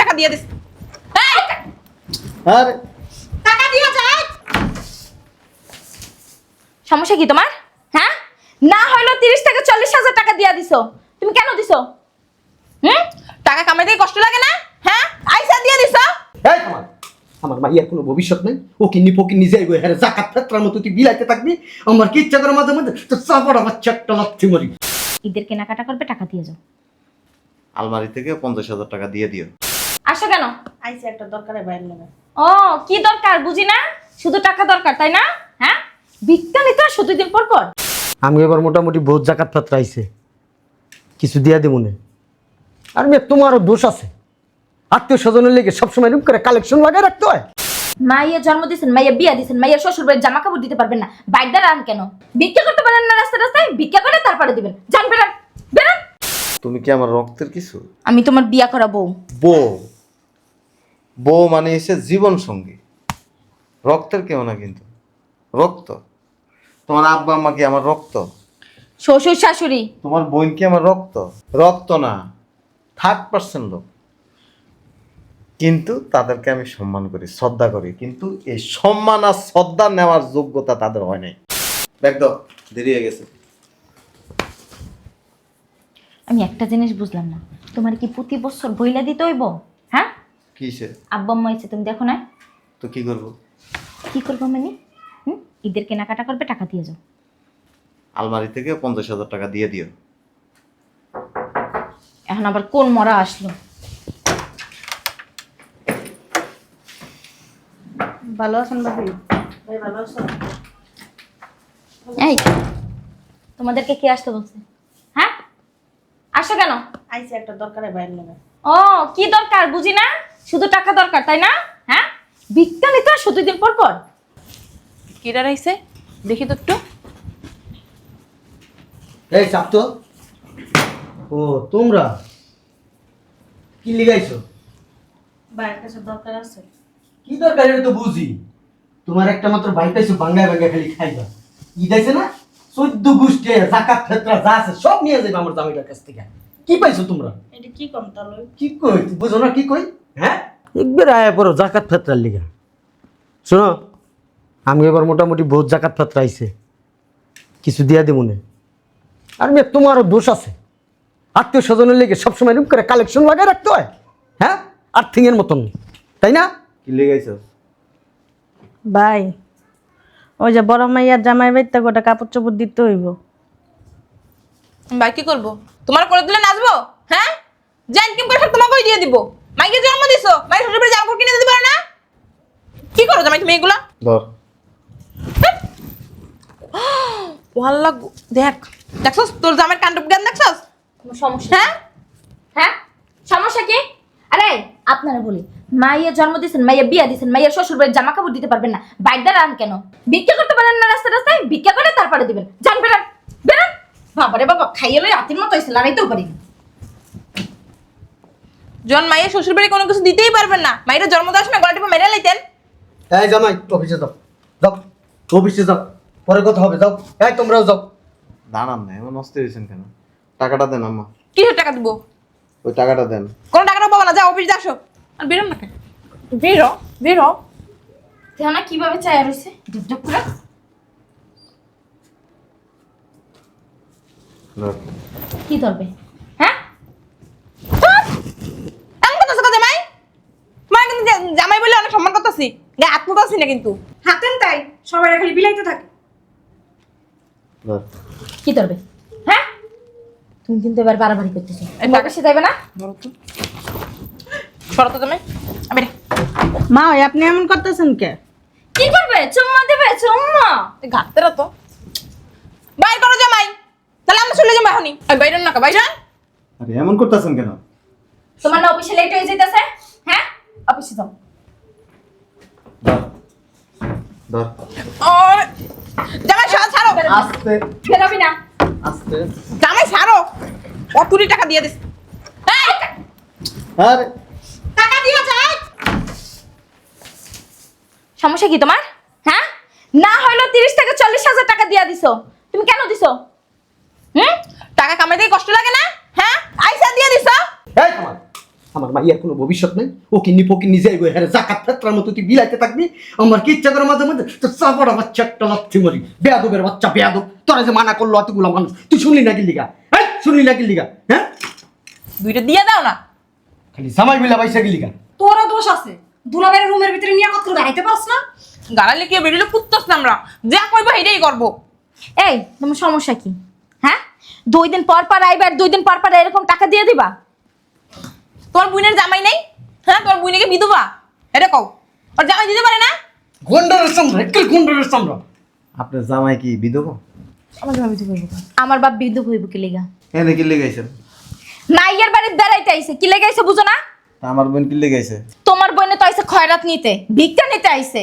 টাকা দিয়ে দিস। টাকা দিয়ে সমস্যা কি তোমার? হ্যাঁ? না হইল তিরিশ থেকে চল্লিশ হাজার টাকা দিয়া দিছো। তুমি কেন দিছো? হুম? টাকা কামাইতে কষ্ট লাগে না? হ্যাঁ? আইসা দিয়ে এই আমার আমার মাইয়ার কোনো ভবিষ্যৎ নাই। ও নিজে আইব হ্যাঁ জাকাত ফেত্রার মতো তুই বিলাইতে থাকবি? আমার কি ইচ্ছা করে মাঝে মধ্যে তো চাপড়া বাচ্চা একটা লাথি মারি। ঈদের কেনাকাটা করবে টাকা দিয়ে যাও। আলমারি থেকে পঞ্চাশ হাজার টাকা দিয়ে দিও। আসো কেন? আইসে একটা দরকারে বাইর নেবে। ও কি দরকার? বুঝি না? শুধু টাকা দরকার তাই না? হ্যাঁ? ভিক্ষা নিতে আসো দুই দিন পর পর? আমি এবার মোটামুটি বহুত জাকাত ফাত্রা আইছে। কিছু দিয়া দেবো না। আর মেয়ে তোমারও দোষ আছে। আত্মীয় স্বজনের লেগে সবসময় রুম করে কালেকশন লাগাই রাখতে হয়। মাইয়া জন্ম দিয়েছেন মাইয়া বিয়া দিয়েছেন মাইয়া শ্বশুর বাড়ির জামা কাপড় দিতে পারবেন না। বাইকদার আন কেন? ভিক্ষা করতে পারেন না রাস্তায় রাস্তায় ভিক্ষা করে তারপরে দিবেন। যান বেরান বেরান তুমি কি আমার রক্তের কিছু? আমি তোমার বিয়া করা বউ। বউ? বউ মানে এসে জীবন সঙ্গী রক্তের কেউ না কিন্তু। রক্ত। তোমার আব্বা আম্মা কি আমার রক্ত? শ্বশুর শাশুড়ি। তোমার বোন কি আমার রক্ত? রক্ত না। থার্ড পার্সেন্ট লোক। কিন্তু তাদেরকে আমি সম্মান করি শ্রদ্ধা করি। কিন্তু এই সম্মান আর শ্রদ্ধা নেওয়ার যোগ্যতা তাদের হয় নাই। দেখ দেরি হয়ে গেছে। আমি একটা জিনিস বুঝলাম না। তোমার কি প্রতি বছর বইলা দিতে হইব? হ্যাঁ? কিসে আব্বা আম্মা হয়েছে তুমি দেখো না। তো কি করব? কি করব মানে? হুম? ঈদের কেনাকাটা করবে টাকা দিয়ে যাও। আলমারি থেকে পঞ্চাশ হাজার টাকা দিয়ে দিও। এখন আবার কোন মরা আসলো? ভালো আছেন বাবু ভাই ভালো আছো? এই তোমাদেরকে কে আসতে বলছে? আসো কেন? আইসে একটা দরকারে বাইর নেবে। ও কি দরকার? বুঝি না? শুধু টাকা দরকার তাই না? হ্যাঁ? ভিক্ষা নিতে আসো দুই দিন পর পর। কিরা রাইছে দেখি তো একটু। এই চাপ তো ও তোমরা? কি লিগাইছো? ভাইয়ের কাছে দরকার আছে? কি দরকার এটা তো বুঝি। তোমার একটা মাত্র ভাই পাইছো বাঙ্গায় বাঙ্গায় খালি খাইবা। ঈদ আছে না? চোদ্দ গোষ্ঠী জাকাত ফেতরা যা আছে সব নিয়ে যাবে আমার জামাইটার কাছ থেকে। কি পাইছো তোমরা? এটা কি কম তাহলে কি কই? বুঝো না কি কই? হ্যাঁ? একবার আয়া পড়ো জাকাত ফেতরার লিগা। শোনো আমি এবার মোটামুটি বহুত জাকাত ফেতরা আইছে কিছু দিয়া দেবো না। আর মেয়ে তোমারও দোষ আছে। আত্মীয় স্বজনের লেগে সবসময় এরকম করে কালেকশন লাগাই রাখতে হয়। হ্যাঁ? আর্থিংয়ের মতন। তাই না? কি লেগেছ ভাই ওই যে বড় মাইয়ার জামাই বাইতে গোটা কাপড় চোপড় দিতে হইব। ভাই কি করব? তোমার করে দিলে নাচবো? হ্যাঁ? যে ইনকাম করে সব তোমাকেই দিয়ে দিব। মাইকে জন্ম দিছো? মাই শ্বশুর বাড়ি জামা কিনে দিতে পারে না? কি করো জামাই তুমি এগুলা? ধর। ওয়াল্লা দেখ। দেখছস? তোর জামাই কাণ্ড জ্ঞান দেখছস? কোনো সমস্যা হ্যাঁ? হ্যাঁ? সমস্যা কি? আরে আপনারা বলি মাইয়া জন্ম দিয়েছেন মাইয়া বিয়া দিয়েছেন মাইয়া শ্বশুর বাড়ির জামা কাপড় দিতে পারবেন না। বাইকদার আন কেন? ভিক্ষা করতে পারেন না রাস্তা রাস্তায় ভিক্ষা করে তারপরে দিবেন। যান বেরান বেরান বাবারে বাবা খাইয়ে লই আতির মতো হয়েছে লড়াইতেও পারি জন মাইয়ের শ্বশুর বাড়ি কোনো কিছু দিতেই পারবেন না। মাইরা জন্ম দেওয়ার সময় গলা মেরে লাইতেন। এই জামাই অফিসে যাও। যাও অফিসে যাও। পরে কথা হবে যাও। এই তোমরাও যাও। দাঁড়ান না এমন অস্থির হয়েছেন কেন? টাকাটা দেন আম্মা। কিসের টাকা দিব? ওই টাকাটা দেন। কোনো টাকাটা পাবো না যা অফিসে আসো। আর বেরোন না কেন? বেরো বেরো। দেখো না কীভাবে চায়া রয়েছে ডুবডুব করে। কি ধরবে? হ্যাঁ? এমন কথা কিন্তু জামাই বলে অনেক সম্মান করতেছি। গায়ে হাত মতো না কিন্তু। হাতেন তাই সবাই খালি বিলাইতে থাকে। কি ধরবে? হ্যাঁ? তুমি কিন্তু এবার বাড়াবাড়ি করতেছো। টাকা- কাছে যাবে না? সরো তো জামাই আমি মা ওই আপনি এমন করতেছেন কে? কি করবে? চুম্মা দেবে চুম্মা। ঘাটতে তো। বাইর করো জামাই। তাহলে আমরা চলে যাব এখনই। ওই বাইরেন না বাইরে। আরে এমন করতেছেন কেন? তোমার না অফিসে লেট হয়ে যেতেছে? হ্যাঁ? অফিসে যাও। ধর। জামাই ছাড়ো। আস্তে। বেরোবি না। আস্তে। জামাই ছাড়ো। কতুরি টাকা দিয়ে দিস এই, আরে টাকা দিয়ে যায় সমস্যা কি তোমার? হ্যাঁ? না হইল তিরিশ থেকে চল্লিশ হাজার টাকা দিয়া দিছো। তুমি কেন দিছো? হুম? টাকা কামাইতে কষ্ট লাগে না? হ্যাঁ? আইসা দিয়ে এই তোমার আমার মাইয়ার কোনো ভবিষ্যৎ নেই। ও কিন্নি ফকিন্নি যাইব হ্যাঁ জাকাত ফেত্রার মতো তুই বিলাইতে থাকবি। আমার কি ইচ্ছা করে মাঝে মধ্যে? তো চাপড়া বাচ্চা একটা লাথি মরি। বেয়াদবের বাচ্চা বেয়াদব। তোরা যে মানা করল অতগুলো মানুষ। তুই শুনলি না কিল্লিগা হ্যাঁ শুনলি না কিল্লিগা হ্যাঁ? দুইটা দিয়ে দাও না। খালি জামাই বিলা বাইসা গিলিগা তোরও দোষ আছে। দুলাবের রুমের ভিতরে নিয়ে কত দাঁড়াইতে পারস না? গালালে কি বেরিয়ে পুত্তস না আমরা? যা করব এটাই করব। এই তোমার সমস্যা কি? হ্যাঁ? দুই দিন পর পর আইবার দুই দিন পর পর এরকম টাকা দিয়ে দিবা? তোমার বুনের জামাই নেই? হ্যাঁ তোমার বুনিকে বিধবা? এটা কও। ওর জামাই দিতে পারে না? গন্ডরের সামরা একের গন্ডরের সামরা আপনার জামাই কি বিধবা? আমার জামাই পারব আমার বাপ বিধু হইব কি লেগা? এনে কি লেগাইছেন? মাইয়ের বাড়ির বেড়াইতে আইছে। কি লেগে আইছে বুঝো না? আমার বোন কি লেগাইছে তোমার বোনে তো আইছে খয়রাত নিতে ভিক্ষা নিতে আইছে।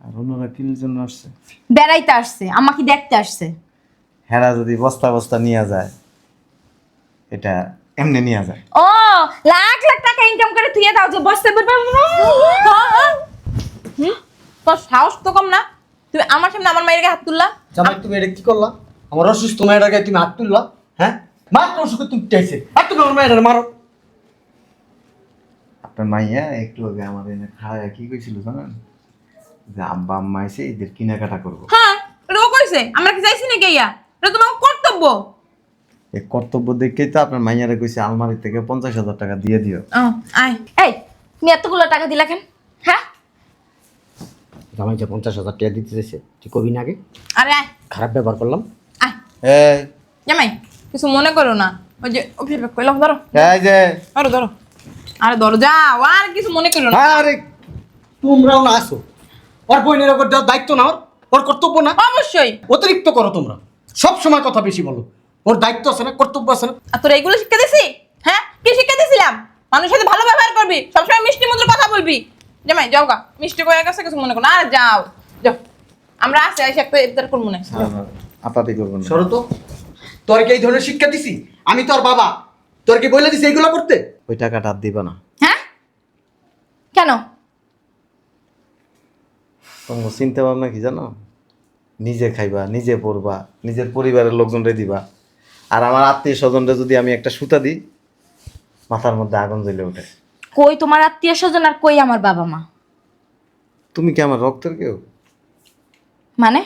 আর অন্যরা কি জন্য আসছে? বেড়াইতে আসছে আমাকে দেখতে আসছে। হেরা যদি বস্তা বস্তা নিয়ে যায় এটা এমনি নিয়ে যায়। ও লাখ লাখ টাকা ইনকাম করে তুই দাও যে বসতে পারবে হুম? তোর সাহস তো কম না। তুমি আমার সামনে আমার মায়ের গায়ে হাত তুললা। জামাই তুমি এটা কি করলা? আমার অসুস্থ মায়ের আগে তুমি হাত তুললা হ্যাঁ? মাত্র অসুখ তুমি চাইছে আর তুমি আমার মায়ের মারো। আপনার মাইয়া একটু আগে আমার এনে খাওয়া কি কইছিল জানেন? যে আব্বা আম্মা এসে এদের কেনাকাটা করব। হ্যাঁ এটা ও কইছে আমরা কি চাইছি নাকি ইয়া এটা তোমার কর্তব্য। এই কর্তব্য দেখেই তো আপনার মাইয়ারে কইছে আলমারি থেকে পঞ্চাশ হাজার টাকা দিয়ে দিও। ও, আয়। এই তুমি এতগুলো টাকা দিলা কেন? হ্যাঁ? জামাই যে পঞ্চাশ হাজার টাকা দিতে চাইছে তুই কবি না আগে? আরে আয়। খারাপ ব্যবহার করলাম। আয়। এই। জামাই কিছু মনে করো না। ওই যে ব্যাগ কইলাম ধরো। এই যে। ধরো ধরো। আরে ধরো যাও আর কিছু মনে করো না। আরে তোমরাও না আসো। ওর বইনের ওপর দেওয়ার দায়িত্ব না ওর ওর কর্তব্য না। অবশ্যই। অতিরিক্ত করো তোমরা। সব সময় কথা বেশি বলো। ওর দায়িত্ব আছে না কর্তব্য আছে না। আর তোরা এগুলো শিক্ষা দিছি হ্যাঁ? কি শিক্ষা দিছিলাম মানুষের সাথে ভালো ব্যবহার করবি। সবসময় মিষ্টি মধুর কথা বলবি। জামাই যাও গা। মিষ্টি করে গেছে কিছু মনে করো না। আর যাও। যাও। আমরা আসি আসি একটা ইফতার করব না। আপাতি করব না। সরো তো তোর কি এই ধরনের শিক্ষা দিছি? আমি তোর বাবা। তোর কি বলে দিছি এইগুলো করতে? ওই টাকাটা আর দিবা না। হ্যাঁ? কেন? তোমার চিন্তা ভাবনা কি জানো? নিজে খাইবা নিজে পড়বা নিজের পরিবারের লোকজনরে দিবা। আর আমার আত্মীয় স্বজনরে যদি আমি একটা সুতা দিই মাথার মধ্যে আগুন জ্বলে ওঠে। কই তোমার আত্মীয় স্বজন আর কই আমার বাবা মা? তুমি কি আমার রক্তের কেউ? মানে?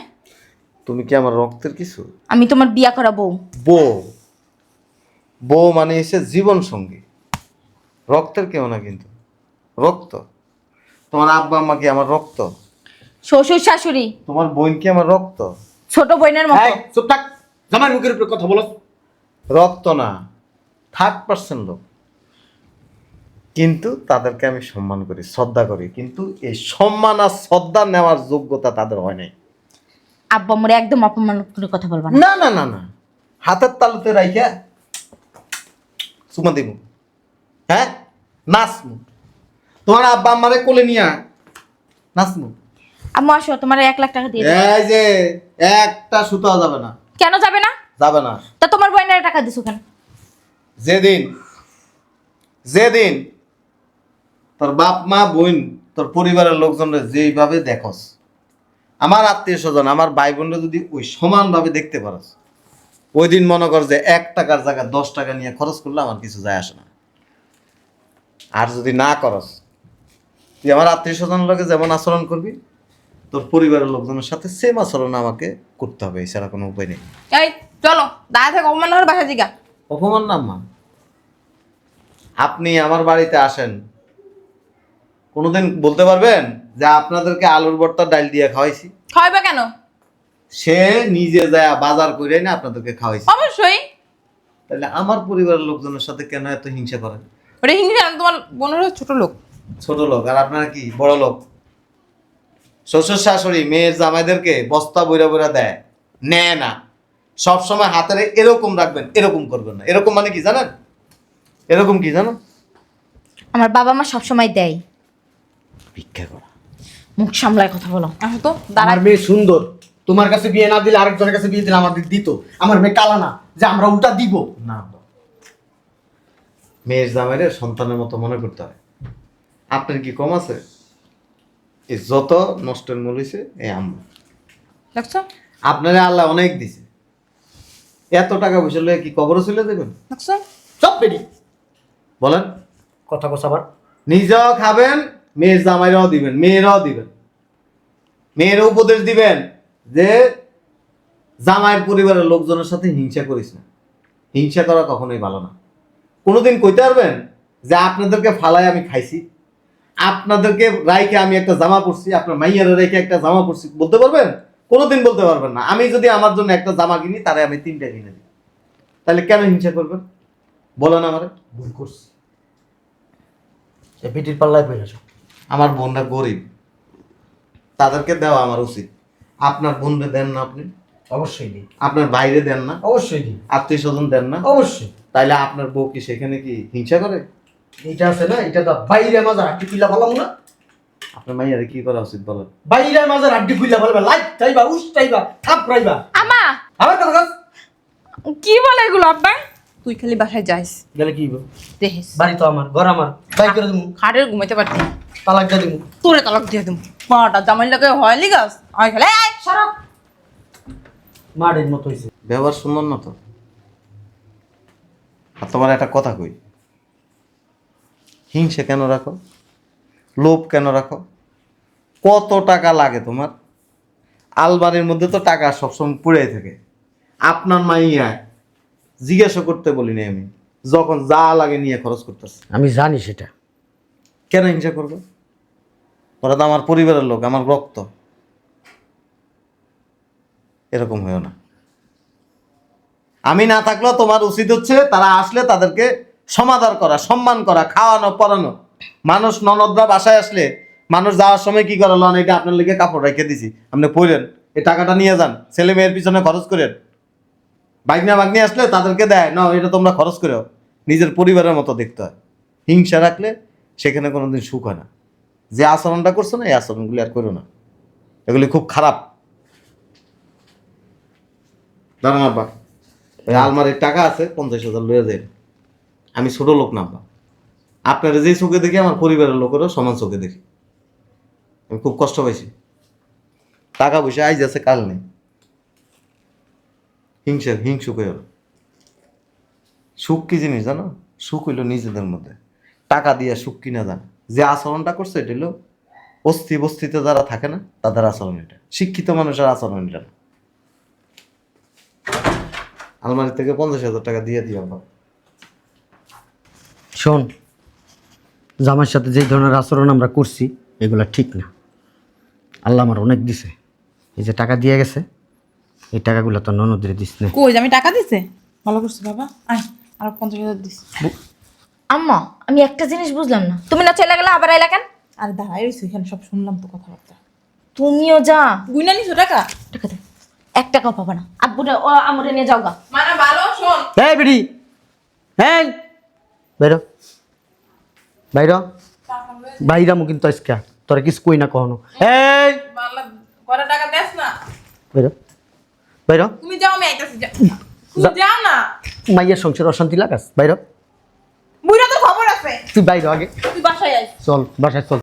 তুমি কি আমার রক্তের কিছু? আমি তোমার বিয়া করা বউ। বউ। বউ মানে এসে জীবন সঙ্গী রক্তের কেউ না কিন্তু। রক্ত। তোমার আব্বা আম্মা কি আমার রক্ত? শ্বশুর শাশুড়ি। তোমার বোন কি আমার রক্ত? ছোট বোনের মতো। চুপ থাক। জামাই মুখের উপরে কথা বলো। রক্ত না থার্ড পার্সেন্ট লোক। কিন্তু তাদেরকে আমি সম্মান করি শ্রদ্ধা করি। কিন্তু এই সম্মান আর শ্রদ্ধা নেওয়ার যোগ্যতা তাদের হয় নাই। আব্বা মোরে একদম অপমান করে কথা বলবা না। না না না না। হাতের তালুতে রাইখা। সুমা দিব হ্যাঁ? নাচমু তোমার আব্বা আমারে কোলে নিয়া নাচমু আম্মু আসো তোমার এক লাখ টাকা দিয়ে দিই। এই যে একটা সুতাও যাবে না। কেন যাবে না? যাবে না। তা তোমার বোনের টাকা দিছো কেন? যেদিন যেদিন তোর বাপ মা বোন তোর পরিবারের লোকজনরা যেইভাবে দেখস আমার আত্মীয় স্বজন আমার ভাই বোনরা যদি ওই সমানভাবে দেখতে পারস ওই দিন মনে কর যে এক টাকার জায়গায় দশ টাকা নিয়ে খরচ করলে আমার কিছু যায় আসে না। আর যদি না করস তুই আমার আত্মীয় স্বজনের লোকে যেমন আচরণ করবি তোর পরিবারের লোকজনের সাথে সেম আচরণ আমাকে করতে হবে এছাড়া কোনো উপায় নেই। এই চলো দাদা থেকে অপমান হওয়ার বাসা জিগা অপমান না মা। আপনি আমার বাড়িতে আসেন। কোনোদিন বলতে পারবেন যে আপনাদেরকে আলুর ভর্তা ডাল দিয়ে খাওয়াইছি? খাওয়াবে কেন? সে নিজে যায় বাজার করে না আপনাদেরকে খাওয়াইছি। অবশ্যই। তাহলে আমার পরিবারের লোকজনের সাথে কেন এত হিংসা করেন? ওটা হিংসা না, তোমার বোনের ছোট লোক। ছোট লোক আর আপনারা কি? বড় লোক। শ্বশুর শাশুড়ি মেয়ের জামাইদেরকে বস্তা বইরা বইরা দেয়। নেয় না। সব সময় হাতের এরকম রাখবেন এরকম করবেন না। এরকম মানে কি জানেন? এরকম কি জানো আমার বাবা মা সবসময় দেয়। ভিক্ষা করা। মুখ সামলায় কথা বলো। আসো তো আমার মেয়ে সুন্দর। তোমার কাছে বিয়ে না দিলে আরেকজনের কাছে বিয়ে দিলে আমাদের দিত। আমার মেয়ে কালা না যে আমরা উল্টা দিব। না মেয়ের জামাইরে সন্তানের মতো মনে করতে হয়। আপনার কি কম আছে? এই যত নষ্টের মূল হয়েছে এই আম্মা। দেখছ? আপনারা আল্লাহ অনেক দিছে। এত টাকা পয়সা লয়ে কি কবরও চলে দেবেন দেখছ? সব বেরি বলেন। কথা কস আবার। নিজেও খাবেন মেয়ের জামাইরাও দিবেন মেয়েরাও দিবেন। মেয়ের উপদেশ দিবেন যে জামাইয়ের পরিবারের লোকজনের সাথে হিংসা করিস না। হিংসা করা কখনোই ভালো না। কোনোদিন কইতে পারবেন যে আপনাদেরকে ফালায় আমি খাইছি? আপনাদেরকে রাইকে আমি একটা জামা পরছি আপনার মাইয়ারে রেখে একটা জামা পরছি বলতে পারবেন? কোনোদিন বলতে পারবেন না। আমি যদি আমার জন্য একটা জামা কিনি তারে আমি তিনটা কিনে দিই। তাহলে কেন হিংসা করবেন? বলেন আমারে। ভুল করছি। পিটির পাল্লায় পড়ে আছো আমার বোনরা গরিব। তাদেরকে দেওয়া আমার উচিত। আপনার বোনরে দেন না আপনি? অবশ্যই দিই। আপনার বাইরে দেন না? অবশ্যই দিই। আত্মীয় স্বজন দেন না? অবশ্যই। তাইলে আপনার বউ কি সেখানে কি হিংসা করে? এইটা আছে না এটা তো বাইরে মাজার আড্ডি খুইলা বললাম না। আপনার মাইয়ারে কি করা উচিত বলেন? বাইরে মাজার আড্ডি খুইলা বলবা লাইট চাইবা উস চাইবা থাপ রাইবা আমা! আবার কথা কাজ কি বলে এগুলো আব্বা? তুই খালি বাসায় যাইস। গেলে কি হইব? দেখিস। বাড়ি তো আমার ঘর আমার বাই করে দিমু। খাটের ঘুমাইতে পারতি। তালাক দিয়ে দিমু। তোরে তালাক দিয়ে দিম। মাটা জামাই লাগে হয় লিগাস? আয় খেলে আয়। সরো। মাড়ের মতো হইছে। ব্যবহার সুন্দর না তো? আর তোমার একটা কথা কই। হিংসা কেন রাখো? লোভ কেন রাখো? কত টাকা লাগে তোমার? আলমারির মধ্যে তো টাকা সবসময় পুড়ে থাকে। আপনার মাইয়া জিজ্ঞাসা করতে বলিনি আমি যখন যা লাগে নিয়ে খরচ করতেছে। আমি জানি সেটা। কেন হিংসা করবে? ওরা তো আমার পরিবারের লোক আমার রক্ত। এরকম হয়েও না। আমি না থাকলেও তোমার উচিত হচ্ছে তারা আসলে তাদেরকে সমাদর করা, সম্মান করা, খাওয়ানো, পরানো। মানুষ ননদরা বাসায় আসলে, মানুষ যাওয়ার সময় কি করালো এটা আপনার লিগে কাপড় রেখে দিছি, আপনি পড়লেন এই টাকাটা নিয়ে যান, ছেলে মেয়ের পিছনে খরচ করেন। বাইকনা বাগনি আসলে তাদেরকে দেয় না এটা তোমরা খরচ করেও, নিজের পরিবারের মতো দেখতে হয়। হিংসা রাখলে সেখানে কোনো দিন সুখ হয় না। যে আচরণটা করছ না, এই আচরণগুলি আর করো না। এগুলি খুব খারাপ। দাঁড়ান আব্বা। আলমারির টাকা আছে পঞ্চাশ হাজার লয়ে যায় আমি ছোট লোক না আপনারা যেই চোখে দেখি আমার পরিবারের লোকেরও সমান চোখে দেখি। আমি খুব কষ্ট পাইছি। টাকা পয়সা আইজ আছে কাল নেই। হিংসা হিংসুক হয়ে সুখ কি জিনিস জানো? সুখ হইল নিজেদের মধ্যে। টাকা দিয়ে সুখ কিনা যান যে আচরণটা করছে এটা হলো অস্থি বস্তিতে যারা থাকে না তাদের আচরণ এটা। শিক্ষিত মানুষের আচরণ এটা না। আলমারি থেকে পঞ্চাশ হাজার টাকা দিয়ে দিও বাবা। শোন জামার সাথে যে ধরনের আচরণ আমরা করছি এগুলো ঠিক না। আল্লাহ আমার অনেক দিছে। এই যে টাকা দিয়ে গেছে এই টাকাগুলো তো ননদের দিস না কই আমি টাকা দিছে? ভালো করছি বাবা। আয় আর পঞ্চাশ হাজার দিস। আম্মা আমি একটা জিনিস বুঝলাম না। তুমি না চলে গেলে আবার আইলা কেন? আর দাঁড়াই রয়েছে এখানে সব শুনলাম তো কথাবার্তা। তুমিও যা। গুইনা নিছো টাকা? টাকা দে। এক টাকাও পাবা না। আব্বুরে ও আমরে নিয়ে যাও গা। মানে ভালো শোন। এই বেডি হ্যাঁ বাইর। বাইর। বাইরামু কিন্তু আজকে তোরা কিছু কই না কখনো এই। মাল্লা কটা টাকা দেস না। বাইর। বাইর। তুমি যাও আমি আইতাছি যা। যাও না। মাইয়ের সংসার অশান্তি লাগাস। বাইর। বুড়া তো খবর আছে। তুই বাইর আগে। তুই বাসায় আয়। চল বাসায় চল।